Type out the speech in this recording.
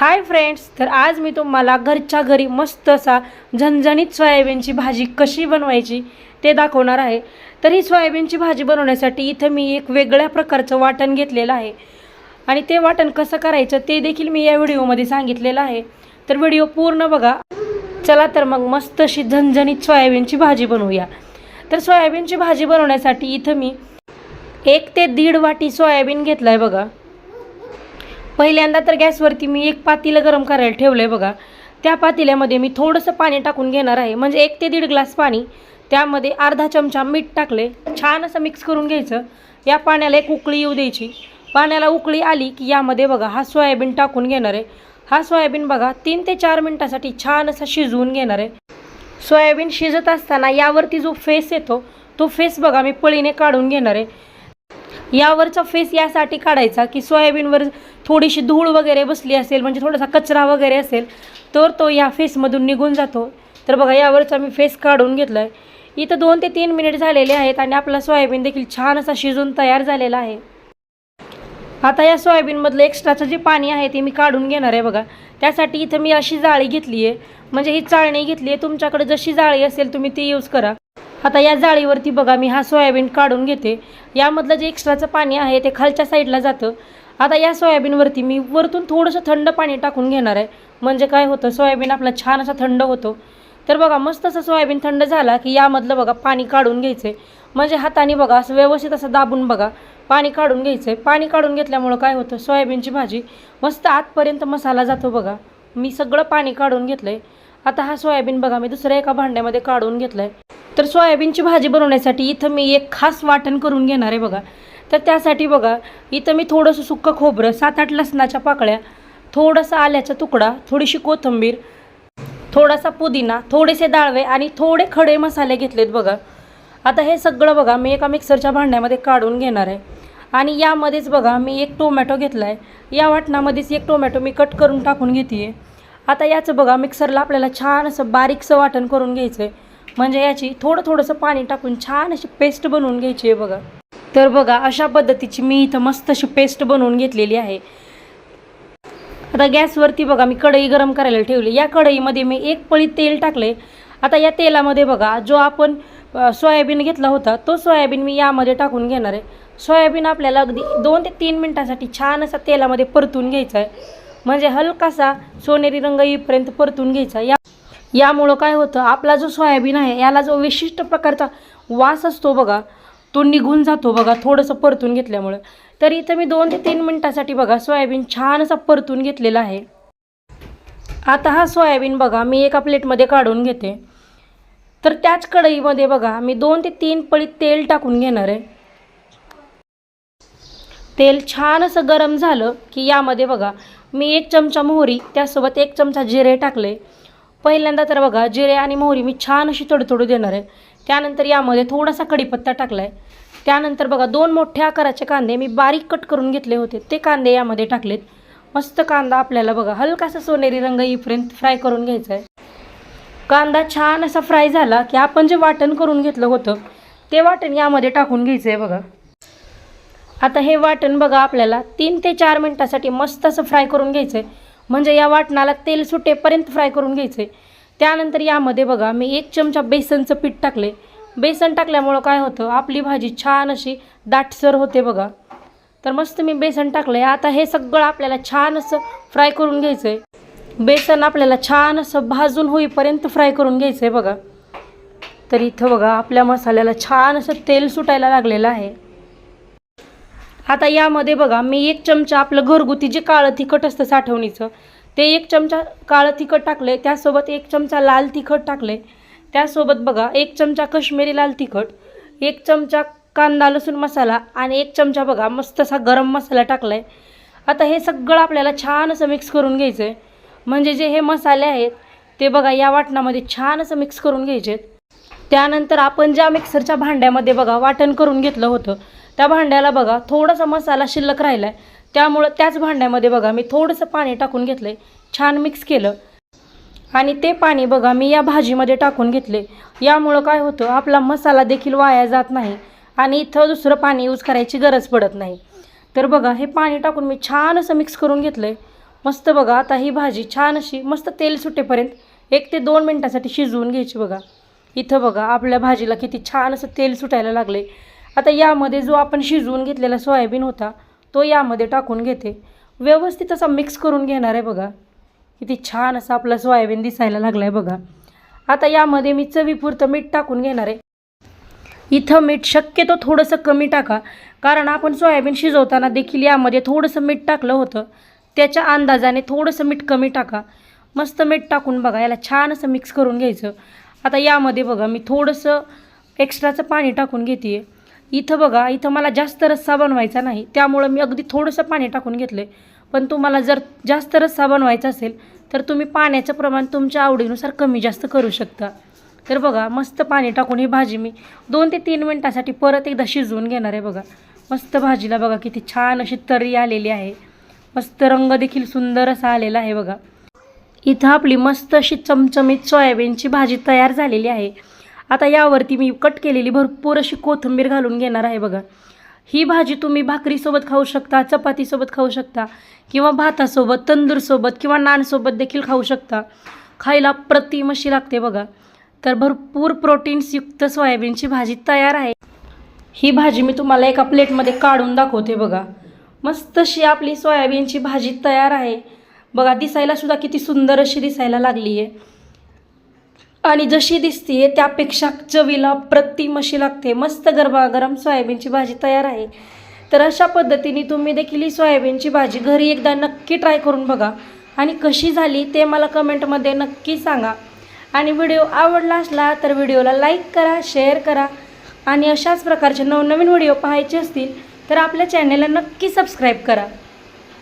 Hi friends तर आज मी तुम्हाला घरच्या घरी मस्त असा झणझणीत सोयाबीनची भाजी कशी बनवायची ते दाखवणार आहे. तर ही सोयाबीनची भाजी बनवण्यासाठी इथं मी एक वेगळ्या प्रकारचं वाटण घेतलेलं आहे. आणि ते वाटण कसं करायचं ते देखील मी या व्हिडिओमध्ये सांगितलेलं आहे. तर व्हिडिओ पूर्ण बघा. चला तर मग मस्त अशी झणझणीत सोयाबीनची भाजी बनवूया. तर सोयाबीनची भाजी बनवण्यासाठी इथं मी एक ते दीड वाटी सोयाबीन घेतलं आहे बघा. पहिल्यांदा तर गॅसवरती मी एक पातीलं गरम करायला ठेवलं आहे बघा. त्या पातेल्यामध्ये मी थोडंसं पाणी टाकून घेणार आहे. म्हणजे एक ते दीड ग्लास पाणी. त्यामध्ये अर्धा चमचा मीठ टाकले छान असं मिक्स करून घ्यायचं. या पाण्याला एक उकळी येऊ द्यायची. पाण्याला उकळी आली की यामध्ये बघा हा सोयाबीन टाकून घेणार आहे. हा सोयाबीन बघा तीन ते चार मिनटासाठी छान असा शिजवून घेणार आहे. सोयाबीन शिजत असताना यावरती जो फेस येतो तो फेस बघा मी पळीने काढून घेणार आहे. यावरचा फेस यासाठी काढायचा की सोयाबीनवर थोडीशी धूळ वगैरे बसली असेल म्हणजे थोडासा कचरा वगैरे असेल तर तो या फेसमधून निघून जातो. तर बघा यावरचा मी फेस काढून घेतला आहे इथं दोन ते तीन मिनिट झालेले आहेत आणि आपला सोयाबीन देखील छान असा शिजून तयार झालेला आहे. आता या सोयाबीनमधलं एक्स्ट्राचं जे पाणी आहे ते मी काढून घेणार आहे बघा. त्यासाठी इथं मी अशी जाळी घेतली आहे. म्हणजे ही चाळणी घेतली आहे. तुमच्याकडे जशी जाळी असेल तुम्ही ती यूज करा. आता या जाळीवरती बघा मी हा सोयाबीन काढून घेते. यामधलं जे एक्स्ट्राचं पाणी आहे ते खालच्या साईडला जातं. आता या सोयाबीनवरती मी वरतून थोडंसं थंड पाणी टाकून घेणार आहे. म्हणजे काय होतं सोयाबीन आपला छान असा थंड होतो. तर बघा मस्त असं सोयाबीन थंड झाला की यामधलं बघा पाणी काढून घ्यायचं आहे म्हणजे हाताने बघा असं व्यवस्थित असं दाबून बघा पाणी काढून घ्यायचं आहे पाणी काढून घेतल्यामुळं काय होतं सोयाबीनची भाजी मस्त आतपर्यंत मसाला जातो बघा. मी सगळं पाणी काढून घेतलं आहे आता हा सोयाबीन बघा मी दुसऱ्या एका भांड्यामध्ये काढून घेतलं आहे तर सोयाबीनची भाजी बनवण्यासाठी इथं मी एक खास वाटण करून घेणार आहे बघा. तर त्यासाठी बघा इथं मी थोडंसं सुक्कं खोबरं सात आठ लसणाच्या पाकळ्या थोडासा आल्याचा तुकडा थोडीशी कोथिंबीर थोडासा पुदिना थोडेसे डाळवे आणि थोडे खडे मसाले घेतलेत बघा. आता हे सगळं बघा मी एका मिक्सरच्या भांड्यामध्ये काढून घेणार आहे. आणि यामध्येच बघा मी एक टोमॅटो घेतला आहे या वाटणामध्येच एक टोमॅटो मी कट करून टाकून घेते आहे आता याचं बघा मिक्सरला आपल्याला छान असं बारीकसं वाटण करून घ्यायचं आहे म्हणजे याची थोडं थोडंसं पाणी टाकून छान अशी पेस्ट बनवून घ्यायची आहे बघा. तर बघा अशा पद्धतीची मी इथं मस्त अशी पेस्ट बनवून घेतलेली आहे. आता गॅसवरती बघा मी कढई गरम करायला ठेवली. या कढईमध्ये मी एक पळी तेल टाकले आता या तेलामध्ये बघा जो आपण सोयाबीन घेतला होता तो सोयाबीन मी यामध्ये टाकून घेणार आहे. सोयाबीन आपल्याला अगदी दोन ते तीन मिनटासाठी छान असा तेलामध्ये परतून घ्यायचा आहे म्हणजे हलकासा सोनेरी रंग येईपर्यंत परतून घ्यायचा. या यामुळं काय होतं आपला जो सोयाबीन आहे याला जो विशिष्ट प्रकारचा वास असतो बघा तो निघून जातो बघा थोडंसं परतून घेतल्यामुळं. तर इथं मी दोन ते तीन मिनटासाठी बघा सोयाबीन छान असा परतून घेतलेला आहे. आता हा सोयाबीन बघा मी एका प्लेटमध्ये काढून घेते. तर त्याच कढईमध्ये बघा मी दोन ते तीन पळी तेल टाकून घेणार आहे. तेल छान असं गरम झालं की यामध्ये बघा मी एक चमचा मोहरी त्यासोबत एक चमचा जिरे टाकले. पहिल्यांदा तर बघा जिरे आणि मोहरी मी छान अशी तडतडू देणार आहे. त्यानंतर यामध्ये थोडासा कढीपत्ता टाकला आहे त्यानंतर बघा दोन मोठ्या आकाराचे कांदे मी बारीक कट करून घेतले होते. ते कांदे यामध्ये टाकलेत. मस्त कांदा आपल्याला बघा हलकासा सोनेरी रंग येईपर्यंत फ्राय करून घ्यायचा आहे. कांदा छान असा फ्राय झाला की आपण जे वाटण करून घेतलं होतं ते वाटण यामध्ये टाकून घ्यायचं आहे बघा. आता हे वाटण बघा आपल्याला तीन ते चार मिनटासाठी मस्त असं फ्राय करून घ्यायचं आहे म्हणजे या वाटणाला तेल सुटेपर्यंत फ्राय करून घ्यायचं आहे त्यानंतर यामध्ये बघा मी एक चमचा बेसनचं पीठ टाकले बेसन टाकल्यामुळं काय होतं आपली भाजी छान अशी दाटसर होते बघा. तर मस्त मी बेसन टाकलं आहे आता हे सगळं आपल्याला छान असं फ्राय करून घ्यायचं आहे बेसन आपल्याला छान असं भाजून होईपर्यंत फ्राय करून घ्यायचं आहे बघा. तर इथं बघा आपल्या मसाल्याला छान असं तेल सुटायला लागलेलं आहे. आता यामध्ये बघा मी एक चमचा आपलं घरगुती जे काळं तिखट असतं साठवणीचं ते एक चमचा काळं तिखट टाकले त्यासोबत एक चमचा लाल तिखट टाकले त्यासोबत बघा एक चमचा कश्मीरी लाल तिखट एक चमचा कांदा लसूण मसाला आणि एक चमचा बघा मस्त असा गरम मसाला टाकला आहे आता हे सगळं आपल्याला छान असं मिक्स करून घ्यायचं आहे म्हणजे जे हे मसाले आहेत ते बघा या वाटणामध्ये छान असं मिक्स करून घ्यायचे त्यानंतर आपण ज्या मिक्सरच्या भांड्यामध्ये बघा वाटण करून घेतलं होतं त्या भांड्याला बघा थोडासा मसाला शिल्लक राहिला आहे त्यामुळं त्याच भांड्यामध्ये बघा मी थोडंसं पाणी टाकून घेतलं आहे छान मिक्स केलं. आणि ते पाणी बघा मी या भाजीमध्ये टाकून घेतले यामुळं काय होतं आपला मसाला देखील वाया जात नाही आणि इथं दुसरं पाणी यूज करायची गरज पडत नाही. तर बघा हे पाणी टाकून मी छान असं मिक्स करून घेतलं आहे मस्त बघा आता ही भाजी छान अशी मस्त तेल सुटेपर्यंत एक ते दोन मिनटासाठी शिजवून घ्यायची बघा. इथं बघा आपल्या भाजीला किती छान असं तेल सुटायला लागले आता यामध्ये जो आपण शिजवून घेतलेला सोयाबीन होता तो यामध्ये टाकून घेते. व्यवस्थित असा मिक्स करून घेणार आहे बघा. किती छान असं आपलं सोयाबीन दिसायला लागला आहे बघा. आता यामध्ये मी चवीपुरतं मीठ टाकून घेणार आहे. इथं मीठ शक्यतो थोडंसं कमी टाका. कारण आपण सोयाबीन शिजवताना देखील यामध्ये थोडंसं मीठ टाकलं होतं. त्याच्या अंदाजाने थोडंसं मीठ कमी टाका. मस्त मीठ टाकून बघा याला छान असं मिक्स करून घ्यायचं. आता यामध्ये बघा मी थोडंसं एक्स्ट्राचं पाणी टाकून घेते इथं बघा इथं मला जास्त रस्सा बनवायचा नाही. त्यामुळं मी अगदी थोडंसं पाणी टाकून घेतलं आहे पण तुम्हाला जर जास्त रस्सा बनवायचा असेल तर तुम्ही पाण्याचं प्रमाण तुमच्या आवडीनुसार कमी जास्त करू शकता. तर बघा मस्त पाणी टाकून ही भाजी मी दोन ते तीन मिनटासाठी परत एकदा शिजवून घेणार आहे बघा. मस्त भाजीला बघा किती छान अशी तरी आलेली आहे. मस्त रंग देखील सुंदर असा आलेला आहे बघा. इथं आपली मस्त अशी चमचमीत सोयाबीनची भाजी तयार झालेली आहे. आता यावरती मी कट केलेली भरपूर अशी कोथिंबीर घालून घेणार आहे बघा. ही भाजी तुम्ही भाकरीसोबत खाऊ शकता चपातीसोबत खाऊ शकता किंवा भातासोबत तंदूरसोबत किंवा नानसोबत देखील खाऊ शकता. खायला प्रतिम अशी लागते बघा. तर भरपूर प्रोटीन्सयुक्त सोयाबीनची भाजी तयार आहे. ही भाजी मी तुम्हाला एका प्लेटमध्ये काढून दाखवते बघा. मस्त अशी आपली सोयाबीनची भाजी तयार आहे. बघा दिसायला सुद्धा किती सुंदर अशी दिसायला लागली आहे आणि जशी दिसते त्यापेक्षा चवीला प्रतिम अशी लागते. मस्त गरमागरम सोयाबीनची भाजी तयार आहे. तर अशा पद्धतीने तुम्ही देखील ही सोयाबीनची भाजी घरी एकदा नक्की ट्राय करून बघा. आणि कशी झाली ते मला कमेंटमध्ये नक्की सांगा. आणि व्हिडिओ आवडला असला तर व्हिडिओला लाईक करा शेअर करा. आणि अशाच प्रकारचे नवनवीन व्हिडिओ पाहायचे असतील तर आपल्या चॅनेलला नक्की सबस्क्राईब करा.